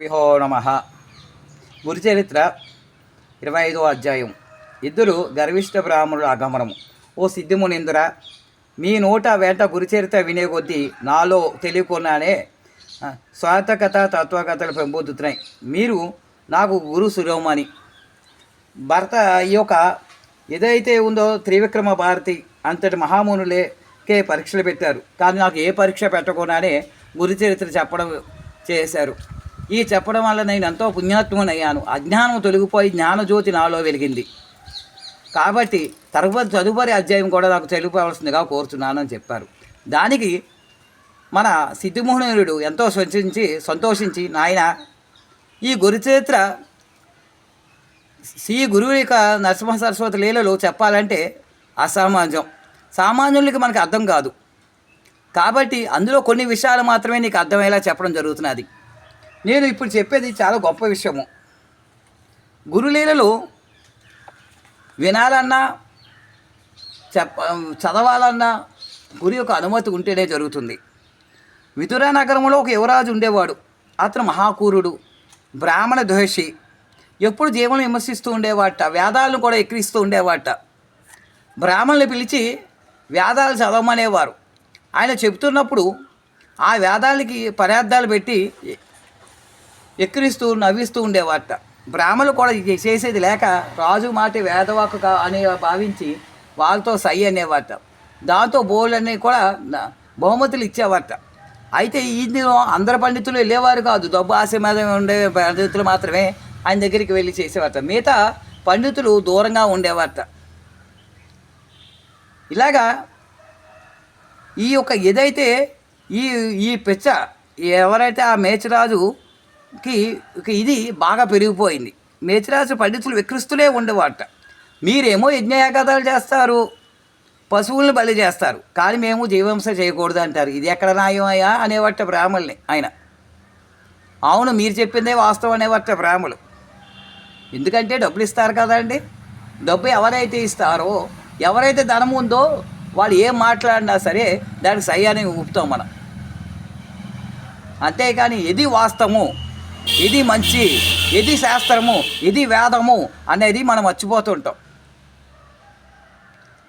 విహో నమ. గురుచరిత్ర ఇరవై ఐదో అధ్యాయం. ఇద్దరు గర్విష్ట బ్రాహ్మణుల ఆగమనము. ఓ సిద్ధిమునిందుర మీ నోట వెంట గురుచరిత్ర వినే కొద్దీ నాలో తెలియకున్నానే స్వార్థకత స్వార్థకథ తత్వకథలు పెంపొందుతున్నాయి. మీరు నాకు గురు శిరోమణి భర్త ఈ యొక్క ఏదైతే ఉందో త్రివిక్రమ భారతి అంతటి మహామునులేకే పరీక్షలు పెట్టారు. కానీ నాకు ఏ పరీక్ష పెట్టకుండానే గురుచరిత్ర చెప్పడం చేశారు. ఈ చెప్పడం వల్ల నేను ఎంతో పుణ్యాత్మనయ్యాను అజ్ఞానం తొలగిపోయి జ్ఞానజ్యోతి నాలో వెలిగింది. కాబట్టి తరువాత తదుపరి అధ్యాయం కూడా నాకు తెలుపవలసిందిగా కోరుతున్నానని చెప్పారు. దానికి మన సిద్ధిమోహనుడు ఎంతో సంతోషించి సంతోషించి నాయన ఈ గురుచరిత్ర శ్రీ గురువు యొక్క నరసింహ సరస్వతి లీలలు చెప్పాలంటే అసామాన్యం. సామాన్యులకి మనకు అర్థం కాదు. కాబట్టి అందులో కొన్ని విషయాలు మాత్రమే నీకు అర్థమయ్యేలా చెప్పడం జరుగుతున్నది. నేను ఇప్పుడు చెప్పేది చాలా గొప్ప విషయము. గురులీలలు వినాలన్నా చెప్ప చదవాలన్నా గురి యొక్క అనుమతి ఉంటేనే జరుగుతుంది. విదురా నగరంలో ఒక యువరాజు ఉండేవాడు. అతను మహాకూరుడు బ్రాహ్మణ ద్వేషి ఎప్పుడు జీవనం విమర్శిస్తూ ఉండేవాట వేదాలను కూడా ఎక్కిరిస్తూ ఉండేవాట. బ్రాహ్మణులు పిలిచి వేదాలు చదవమనేవారు. ఆయన చెబుతున్నప్పుడు ఆ వేదాలకి పదార్థాలు పెట్టి ఎక్కిరిస్తూ నవ్విస్తూ ఉండేవాట. బ్రాహ్మలు కూడా చేసేది లేక రాజు మాట వేదవాకు అని భావించి వాళ్ళతో సై అనేవాట. దాంతో బోళ్ళని కూడా బహుమతులు ఇచ్చేవాట. అయితే ఇందులో అందరు పండితులు వెళ్ళేవారు కాదు. డబ్బు ఆశ మీద ఉండే పండితులు మాత్రమే ఆయన దగ్గరికి వెళ్ళి చేసేవాట. మిగతా పండితులు దూరంగా ఉండేవాట. ఇలాగా ఈ యొక్క ఏదైతే ఈ ఈ పిచ్చ ఎవరైతే ఆ మేచరాజు కి ఇది బాగా పెరిగిపోయింది. మేచరాజు పండితులు వికృస్తులే ఉండేవాట. మీరేమో యజ్ఞయాగాదాలు చేస్తారు పశువులను బలి చేస్తారు కానీ మేము జీవంస చేయకూడదు అంటారు. ఇది ఎక్కడ న్యాయం అనేవట బ్రాహ్మణుల్ని ఆయన. అవును మీరు చెప్పిందే వాస్తవం అనేవట బ్రాహ్మణులు. ఎందుకంటే డబ్బులు ఇస్తారు కదండి. డబ్బు ఎవరైతే ఇస్తారో ఎవరైతే ధనం ఉందో వాళ్ళు ఏం మాట్లాడినా సరే దానికి సై ఊపుతాం మనం. అంతేకాని ఇది వాస్తవము ఇది మంచి ఇది శాస్త్రము ఇది వేదము అనేది మనం మర్చిపోతుంటాం.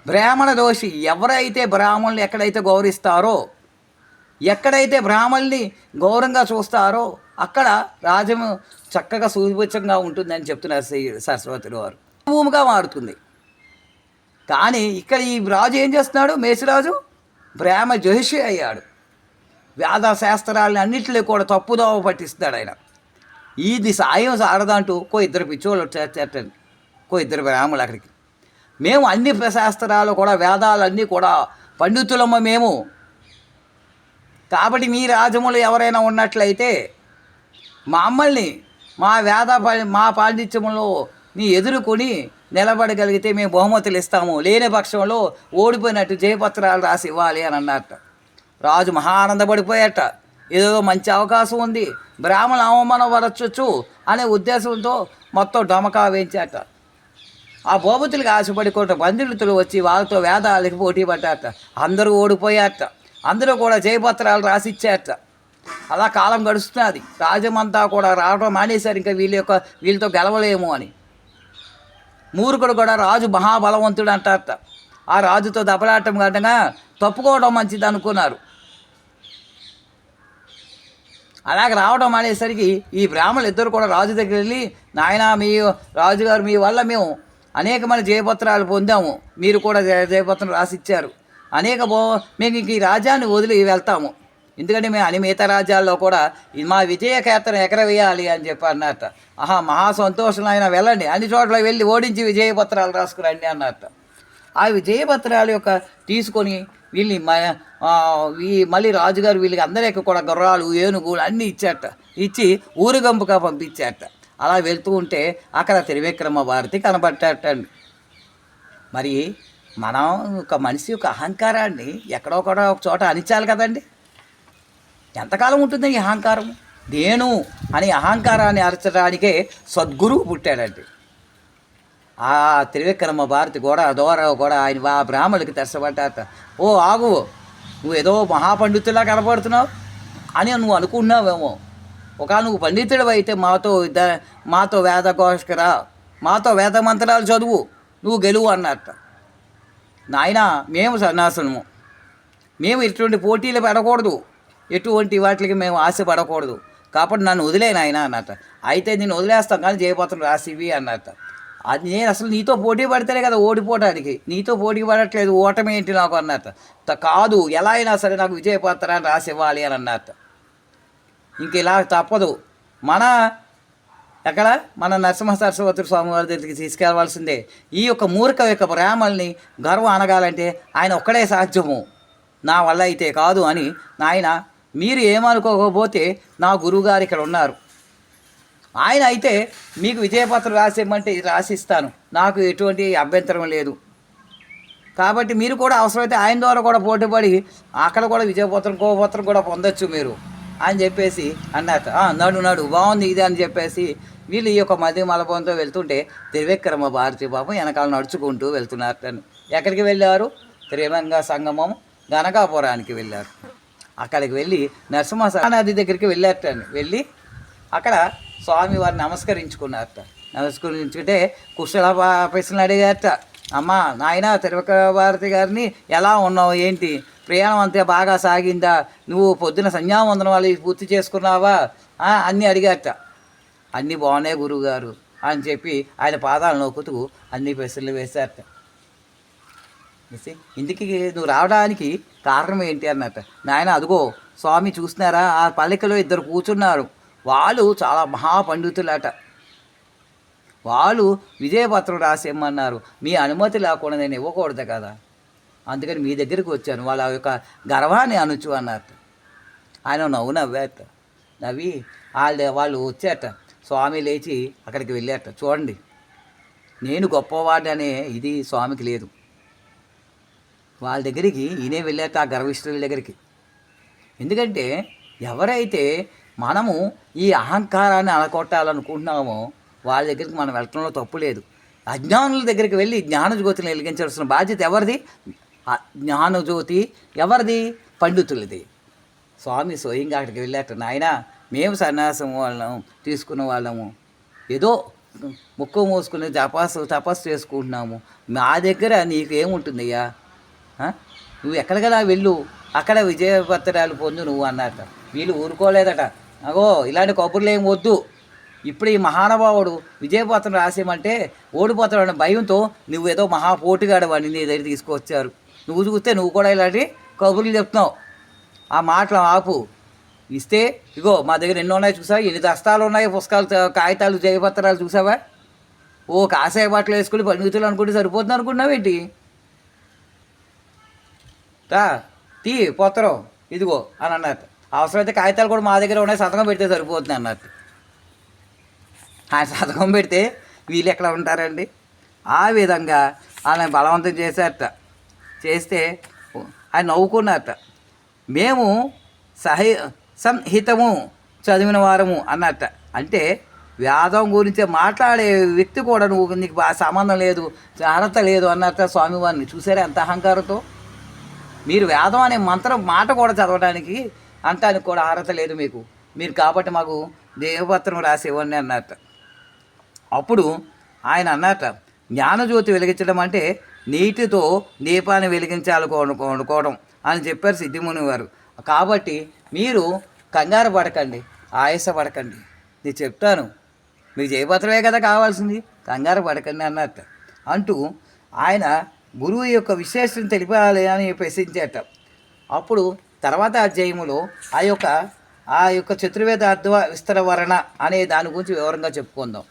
బ్రాహ్మణ దోషి ఎవరైతే బ్రాహ్మణులు ఎక్కడైతే గౌరవిస్తారో ఎక్కడైతే బ్రాహ్మణుల్ని గౌరవంగా చూస్తారో అక్కడ రాజ్యము చక్కగా సుభిక్షంగా ఉంటుందని చెప్తున్నారు శ్రీ సరస్వతులు వారు. భూమిగా మారుతుంది. కానీ ఇక్కడ ఈ రాజు ఏం చేస్తున్నాడు? మేషరాజు బ్రాహ్మ జోషి అయ్యాడు. వేద శాస్త్రాలని అన్నింటిలో కూడా తప్పుదోవ పట్టిస్తున్నాడు ఆయన. ఇది సాయం సారదంటూ కో ఇద్దరు పిచ్చోళ్ళు వచ్చేటండి కో ఇద్దరు బ్రాహ్మణులు అక్కడికి. మేము అన్ని శాస్త్రాలు కూడా వేదాలన్నీ కూడా పండితులమ్మ మేము. కాబట్టి మీ రాజములు ఎవరైనా ఉన్నట్లయితే మమ్మల్ని మా వేద మా పాండిత్యములో నీ ఎదుర్కొని నిలబడగలిగితే మేము బహుమతులు ఇస్తాము. లేని పక్షంలో ఓడిపోయినట్టు జయపత్రాలు రాసి ఇవ్వాలి అని అన్నట్ట రాజు మహానందపడిపోయేట ఏదో మంచి అవకాశం ఉంది. బ్రాహ్మణ అవమానపరచచ్చు అనే ఉద్దేశంతో మొత్తం డొమకా వేయించాట ఆ బహుమతులకు ఆశపడి కొంత బంధువులు వచ్చి వాళ్ళతో వేదాలకి పోటీ పడ్డారట. అందరూ ఓడిపోయారట. అందరూ కూడా జయపత్రాలు రాసిచ్చారట. అలా కాలం గడుస్తున్నది. రాజమంతా కూడా రావడం మానేశారు. ఇంకా వీళ్ళ యొక్క వీళ్ళతో గెలవలేము అని. మూర్ఖుడు కూడా రాజు మహాబలవంతుడు అంటారట. ఆ రాజుతో దెబ్బలాటం కంటగా తప్పుకోవడం మంచిది అనుకున్నారు అలాగ రావడం అనేసరికి ఈ బ్రాహ్మణులు ఇద్దరు కూడా రాజు దగ్గర వెళ్ళి నాయన మీ రాజుగారు మీ వల్ల మేము అనేకమైన జయపత్రాలు పొందాము. మీరు కూడా జయపత్రం రాసిచ్చారు. అనేక బో మేము ఇంక ఈ రాజ్యాన్ని వదిలి వెళ్తాము. ఎందుకంటే మేము అన్ని మిగతా రాజ్యాల్లో కూడా మా మా విజయకేతనం ఎగరవేయాలి అని చెప్పి అన్నట్ట ఆహా మహా సంతోషం ఆయన వెళ్ళండి. అన్ని చోట్ల వెళ్ళి ఓడించి విజయపత్రాలు రాసుకురండి అన్నట్ట ఆ విజయపత్రాలు యొక్క తీసుకొని వీళ్ళని ఈ మళ్ళీ రాజుగారు వీళ్ళకి అందరికీ కూడా గుర్రాలు ఏనుగులు అన్నీ ఇచ్చాట ఇచ్చి ఊరుగంపుగా పంపించాట. అలా వెళ్తూ ఉంటే అక్కడ త్రివిక్రమ భారతి కనబట్టాటండి మరి మనం ఒక మనిషి యొక్క అహంకారాన్ని ఎక్కడో కూడా ఒక చోట అణిచాలి కదండి. ఎంతకాలం ఉంటుంది ఈ అహంకారం నేను అనే అహంకారాన్ని అరచడానికే సద్గురువు పుట్టాడండి. ఆ త్రివిక్రమ భారతి కూడా దోర కూడా ఆయన ఆ బ్రాహ్మణులకి తెరసబడ్డాట ఓ ఆగు నువ్వు ఏదో మహాపండితులా కనబడుతున్నావు అని నువ్వు అనుకున్నావేమో ఒక నువ్వు పండితుడు అయితే మాతో ఇద్ద- మాతో వేద ఘోషకరా మాతో వేద మంత్రాలు చదువు నువ్వు గెలువు అన్నట్ట. నాయన మేము సన్యాసులము మేము ఇటువంటి పోటీలు పెడకూడదు. ఎటువంటి వాటికి మేము ఆశపడకూడదు. కాబట్టి నన్ను వదిలే నాయన అన్నట్ట. అయితే నేను వదిలేస్తాం కానీ చేయబోతున్నాను రాసివి అన్నట్ట. అది నేను అసలు నీతో పోటీ పడితేనే కదా ఓడిపోవడానికి నీతో పోటీ పడట్లేదు ఓటమి ఏంటి నాకు అన్నట్టు. కాదు ఎలా అయినా సరే నాకు విజయపత్రాన్ని రాసి ఇవ్వాలి అని అన్నట్టు. ఇంక ఇలా తప్పదు. మన ఎక్కడ? మన నరసింహ సరస్వతి స్వామి వారి దగ్గరికి తీసుకెళ్ళవలసిందే ఈ యొక్క మూర్ఖ యొక్క ప్రేమల్ని గర్వం అనగాలంటే ఆయన ఒక్కడే సాధ్యము. నా వల్ల అయితే కాదు అని నాయన మీరు ఏమనుకోకపోతే నా గురువుగారు ఇక్కడ ఉన్నారు. ఆయన అయితే మీకు విజయపత్రం రాసేయమంటే రాసిస్తాను. నాకు ఎటువంటి అభ్యంతరం లేదు. కాబట్టి మీరు కూడా అవసరమైతే ఆయన ద్వారా కూడా పోటీపడి అక్కడ కూడా విజయపత్రం కోపత్రం కూడా పొందొచ్చు మీరు అని చెప్పేసి అన్నట్టు నడు నడు బాగుంది ఇది అని చెప్పేసి వీళ్ళు ఈ యొక్క మధ్య మలబంతో వెళ్తుంటే త్రివిక్రమ భారతి పాపం వెనకాల నడుచుకుంటూ వెళ్తున్నారు. ఎక్కడికి వెళ్ళారు? త్రివంగ సంగమం గనకాపురానికి వెళ్ళారు. అక్కడికి వెళ్ళి నరసింహ నది దగ్గరికి వెళ్ళారటండి వెళ్ళి అక్కడ స్వామి వారిని నమస్కరించుకున్నారట. నమస్కరించుకుంటే కుశల ప్రశ్నలు అడిగారట. అమ్మ నాయన తిరువక భారతి గారిని ఎలా ఉన్నావు? ఏంటి? ప్రయాణం అంతే బాగా సాగిందా? నువ్వు పొద్దున సంధ్యావందనం వాళ్ళు పూర్తి చేసుకున్నావా? అన్నీ అడిగారట. అన్నీ బాగున్నాయి గురువుగారు అని చెప్పి ఆయన పాదాలు నొక్కుతూ అన్ని ప్రశ్నలు వేశారట. ఇంటికి నువ్వు రావడానికి కారణం ఏంటి అన్నట్ట. నాయన అదిగో స్వామి చూస్తున్నారా? ఆ పల్లికలో ఇద్దరు కూర్చున్నారు. వాళ్ళు చాలా మహాపండితులట. వాళ్ళు విజయపత్రం రాసేయమన్నారు. మీ అనుమతి లేకుండా నేను ఇవ్వకూడదు కదా. అందుకని మీ దగ్గరికి వచ్చాను. వాళ్ళ యొక్క గర్వాన్ని అనుచు అన్నారు. ఆయన నవ్వు నవ్వేట. నవ్వి వాళ్ళు వాళ్ళు వచ్చేట. స్వామి లేచి అక్కడికి వెళ్ళేట. చూడండి. నేను గొప్పవాడనే ఇది స్వామికి లేదు. వాళ్ళ దగ్గరికి ఈయనే వెళ్ళాక ఆ గర్విష్ఠుల దగ్గరికి. ఎందుకంటే ఎవరైతే మనము ఈ అహంకారాన్ని అలకొట్టాలనుకుంటున్నామో వాళ్ళ దగ్గరికి మనం వెళ్ళటంలో తప్పు లేదు. అజ్ఞానుల దగ్గరికి వెళ్ళి జ్ఞానజ్యోతిని వెలిగించాల్సిన బాధ్యత ఎవరిది? జ్ఞానజ్యోతి ఎవరిది? పండితులది. స్వామి స్వయంగా అక్కడికి వెళ్ళాట నాయన మేము సన్యాసం వాళ్ళము తీసుకున్న వాళ్ళము. ఏదో ముక్కు మోసుకుని తపస్సు తపస్సు చేసుకుంటున్నాము. మా దగ్గర నీకు ఏముంటుందయ్యా నువ్వు ఎక్కడికలా వెళ్ళు అక్కడ విజయపత్రాలు పొందు నువ్వు అన్నట వీళ్ళు ఊరుకోలేదట. అగో ఇలాంటి కబుర్లు ఏం వద్దు. ఇప్పుడు ఈ మహానుభావుడు విజయపత్రం రాసేయమంటే ఓడిపోతాడన్న భయంతో నువ్వు ఏదో మహాపోటుగాడు వాడిని నీ దగ్గర తీసుకొచ్చారు. నువ్వు చూస్తే నువ్వు కూడా ఇలాంటి కబుర్లు చెప్తున్నావు. ఆ మాటలు ఆపు. ఇస్తే ఇగో మా దగ్గర ఎన్నో ఉన్నాయి చూసావా? ఎన్ని దస్తాలు ఉన్నాయి? పుస్తకాలు కాగితాలు జయపత్రాలు చూసావా? ఓ కాసాయ బట్టలు వేసుకుని పండితులు అనుకుంటే సరిపోతుంది అనుకున్నావు ఏంటి? తీ పోతరం ఇదిగో అని అన్నట్టు అవసరమైతే కాగితాలు కూడా మా దగ్గర ఉన్నాయి సంతకం పెడితే సరిపోతుంది అన్నట్టు. ఆయన సంతకం పెడితే వీళ్ళు ఎక్కడ ఉంటారండి? ఆ విధంగా ఆయన బలవంతం చేశారట. చేస్తే ఆయన నవ్వుకున్నారట. మేము సహి సంహితము చదివిన వారము అన్నట్ట. అంటే వేదం గురించి మాట్లాడే వ్యక్తి కూడా నువ్వు నీకు బాగా సంబంధం లేదు జాగ్రత్త లేదు అన్నట్ట స్వామివారిని. చూసారా ఎంత అహంకారంతో? మీరు వేదం అనే మంత్రం మాట కూడా చదవడానికి అంటానికి కూడా అర్హత లేదు మీకు. మీరు కాబట్టి మాకు దేవపత్రం రాసి ఇవ్వండి అన్నట్ట అప్పుడు ఆయన అన్నట్ట జ్ఞానజ్యోతి వెలిగించడం అంటే నీటితో దీపాన్ని వెలిగించాలనుకోవడం అని చెప్పారు సిద్ధిముని వారు. కాబట్టి మీరు కంగారు పడకండి ఆయాస పడకండి. నేను చెప్తాను మీకు జయపత్రమే కదా కావాల్సింది? కంగారు పడకండి అన్నట్ట అంటూ ఆయన గురువు యొక్క విశేషం తెలిపాలి అని ప్రశ్నించేట అప్పుడు తర్వాత అధ్యాయములో ఆ యొక్క ఆ యొక్క చతుర్వేద అద్వ విస్తర అనే దాని గురించి వివరంగా చెప్పుకుందాం.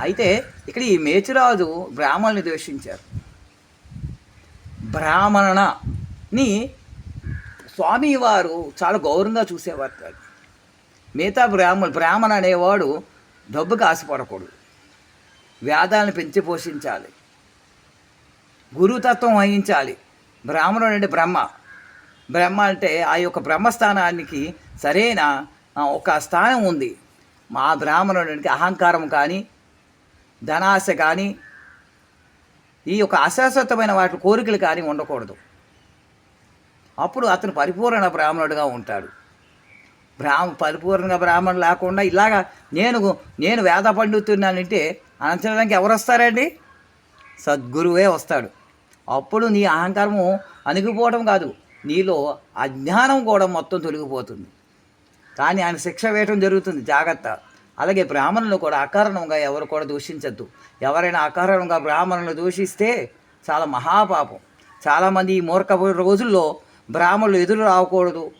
అయితే ఇక్కడ ఈ మేచురాజు బ్రాహ్మణుని ద్వేషించారు. బ్రాహ్మణని స్వామివారు చాలా గౌరవంగా చూసేవారు కాదు. మిగతా బ్రాహ్మణులు బ్రాహ్మణ అనేవాడు డబ్బుకి ఆశపడకూడదు. వేదాలను పెంచి పోషించాలి. గురుతత్వం వహించాలి. బ్రాహ్మణుడు అంటే బ్రహ్మ. బ్రహ్మ అంటే ఆ యొక్క బ్రహ్మస్థానానికి సరైన ఒక స్థానం ఉంది. మా బ్రాహ్మణుడికి అహంకారం కానీ ధనాశ కానీ ఈ యొక్క అశాశ్వతమైన వాటి కోరికలు కానీ ఉండకూడదు. అప్పుడు అతను పరిపూర్ణ బ్రాహ్మణుడిగా ఉంటాడు. బ్రాహ్మ పరిపూర్ణంగా బ్రాహ్మణుడు లేకుండా ఇలాగ నేను నేను వేద పండుతున్నానంటే అనంతరానికి ఎవరు వస్తారండి? సద్గురువే వస్తాడు. అప్పుడు నీ అహంకారము అణిగిపోవడం కాదు. నీలో అజ్ఞానం కూడా మొత్తం తొలగిపోతుంది. కానీ ఆయన శిక్ష వేయటం జరుగుతుంది జాగ్రత్త. అలాగే బ్రాహ్మణులు కూడా అకారణంగా ఎవరు కూడా దూషించద్దు. ఎవరైనా అకారణంగా బ్రాహ్మణులు దూషిస్తే చాలా మహాపాపం. చాలామంది ఈ మూర్ఖ రోజుల్లో బ్రాహ్మణులు ఎదురు రాకూడదు.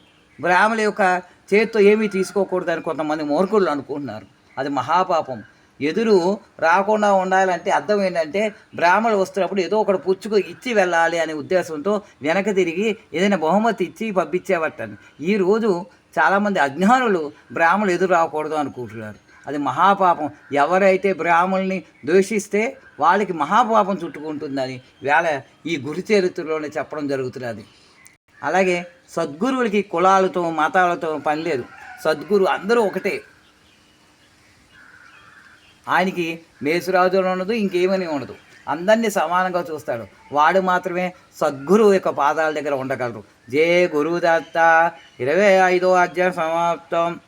బ్రాహ్మణుల యొక్క చేతితో ఏమీ తీసుకోకూడదు అని కొంతమంది మూర్ఖులు అనుకుంటున్నారు. అది మహాపాపం. ఎదురు రాకుండా ఉండాలంటే అర్థం ఏంటంటే బ్రాహ్మణులు వస్తున్నప్పుడు ఏదో ఒకటి పుచ్చుకు ఇచ్చి వెళ్ళాలి అనే ఉద్దేశంతో వెనక తిరిగి ఏదైనా బహుమతి ఇచ్చి పంపించేవట్టని ఈరోజు చాలామంది అజ్ఞానులు బ్రాహ్మణులు ఎదురు రాకూడదు అనుకుంటున్నారు. అది మహాపాపం. ఎవరైతే బ్రాహ్మణుల్ని ద్వేషిస్తే వాళ్ళకి మహాపాపం చుట్టుకుంటుందని వేళ ఈ గురు చరిత్రలోనే చెప్పడం జరుగుతున్నది. అలాగే సద్గురువులకి కులాలతో మతాలతో పని లేదు. సద్గురు అందరూ ఒకటే. ఆయనకి మేసురాజులు ఉండదు ఇంకేమని ఉండదు. అందరినీ సమానంగా చూస్తాడు. వాడు మాత్రమే సద్గురువు యొక్క పాదాల దగ్గర ఉండగలరు. జే గురుదత్త. ఇరవై ఐదో అధ్యాయం సమాప్తం.